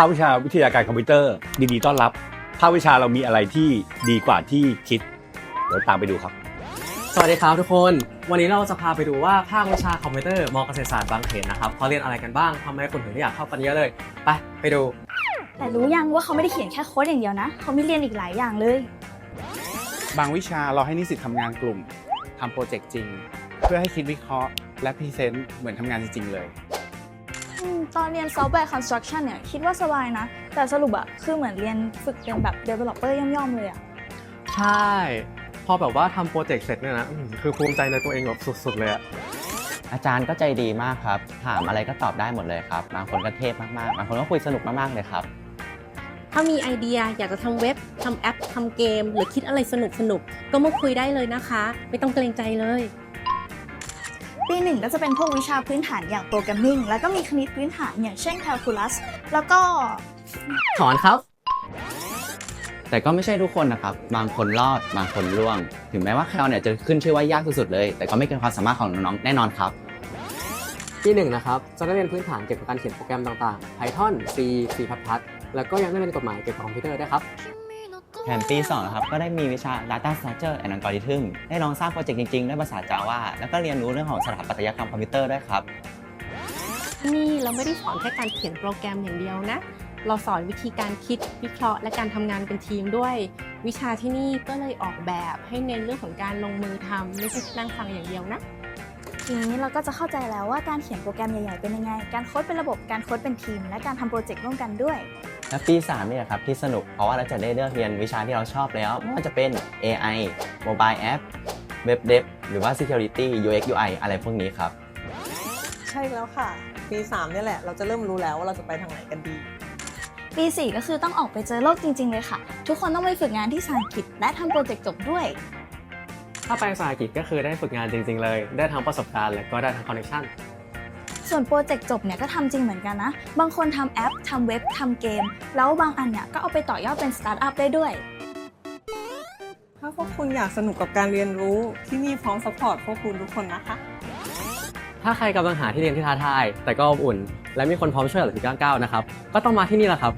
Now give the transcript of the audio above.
าควิชาวิทยาการคอมพิวเตอร์ยินดีต้อนรับ ภาควิชาเรามีอะไรที่ดีกว่าที่คิด เดี๋ยวตามไปดูครับ สวัสดีครับทุกคน วันนี้เราจะพาไปดูว่าภาควิชาคอมพิวเตอร์มอเกษตรศาสตร์บางเขนนะครับเขาเรียนอะไรกันบ้างทำไมคนถึงได้อยากเข้ากันเยอะเลย ไปไปดู แต่รู้ยังว่าเขาไม่ได้เขียนแค่โค้ดอย่างเดียวนะ เขามีเรียนอีกหลายอย่างเลย บางวิชาเราให้นิสิตทำงานกลุ่มทำโปรเจกต์จริง เพื่อให้คิดวิเคราะห์และพรีเซนต์เหมือนทำงานจริงๆเลย อืมตอนเรียนซอฟต์แวร์คอนสตรั c ชั่นเนี่ยคิดว่าสบายนะ แต่สรุปอะคือเหมือนเรียนฝึกเป็นแบบ developer ย่อมๆเลยอะใช่ พอแบบว่าทำโปรเจกต์เสร็จเนี่ยนะอื้อหือคือภูมิใจในตัวเองแบบสุดๆเลยอะอาจารย์ก็ใจดีมากครับ ถามอะไรก็ตอบได้หมดเลยครับ บางคนก็เทพมากๆ บางคนก็คุยสนุกมากๆเลยครับ ถ้ามีไอเดียอยากจะทำเว็บทำแอปทำเกม หรือคิดอะไรสนุกสนุกๆก็มาคุยได้เลยนะคะ ไม่ต้องเกรงใจเลย ปีหนึ่งก็จะเป็นพวกวิชาพื้นฐานอย่างโปรแกรมมิ่งแล้วก็มีคณิตพื้นฐานอย่างเช่น calculus แล้วก็ ถอนครับ แต่ก็ไม่ใช่ทุกคนนะครับ บางคนรอด บางคนร่วง ถึงแม้ว่าแคลเนี่ยจะขึ้นชื่อว่ายากสุดๆเลย แต่ก็ไม่เกินความสามารถของน้องๆ แน่นอนครับที่หนึ่งนะครับ จะได้เรียนพื้นฐานเกี่ยวกับการเขียนโปรแกรมต่างๆ Python C C++ แล้วก็ยังได้เรียนกฎหมายเกี่ยวกับคอมพิวเตอร์ด้วยครับ แผนปี2นะครับก็ได้มีวิชา Data Structure and Algorithm ได้ลองสร้างโปรเจกต์จริงๆ ด้วยภาษา Java แล้วก็เรียนรู้เรื่องของสถาปัตยกรรมคอมพิวเตอร์ด้วยครับนี่เราไม่ได้สอนแค่การเขียนโปรแกรมอย่างเดียวนะ เราสอนวิธีการคิดวิเคราะห์ และการทำงานเป็นทีมด้วย วิชาที่นี่ก็เลยออกแบบให้เน้นเรื่องของการลงมือทำไม่ใช่นั่งฟังอย่างเดียวนะทีนี้เราก็จะเข้าใจแล้วว่าการเขียนโปรแกรมใหญ่ๆเป็นยังไง การโค้ดเป็นระบบ การโค้ดเป็นทีม และการทำโปรเจกต์ร่วมกันด้วย และปี3เนี่ยครับที่สนุกเพราะว่าเราจะได้เลือกเรียนวิชาที่เราชอบแล้วไม่ว่าจะเป็น AI Mobile App Web Dev หรือว่า Security UX UI อะไรพวกนี้ครับ ใช่แล้วค่ะ ปี3เนี่ยแหละเราจะเริ่มรู้แล้วว่าเราจะไปทางไหนกันดี ปี 4 ก็คือต้องออกไปเจอโลกจริง ๆ เลยค่ะ ทุกคนต้องไปฝึกงานที่สาหกิจและทำโปรเจกต์จบด้วย ถ้าไปสายกิจก็คือได้ฝึกงานจริง ๆ เลย ได้ทั้งประสบการณ์และก็ได้ทั้งคอนเนคชั่น ส่วนโปรเจกต์จบเนี่ยก็ทำจริงเหมือนกันนะ บางคนทำแอปทำเว็บทำเกม แล้วบางอันเนี่ยก็เอาไปต่อยอดเป็นสตาร์ทอัพได้ด้วยถ้าพวกคุณอยากสนุกกับการเรียนรู้ที่นี่พร้อมสปอร์ตพวกคุณทุกคนนะคะ ถ้าใครกำลังหาที่เรียนที่ท้าทาย แต่ก็อบอุ่น และมีคนพร้อมช่วยเหลือถึงก้าวๆนะครับ ก็ต้องมาที่นี่แหละครับ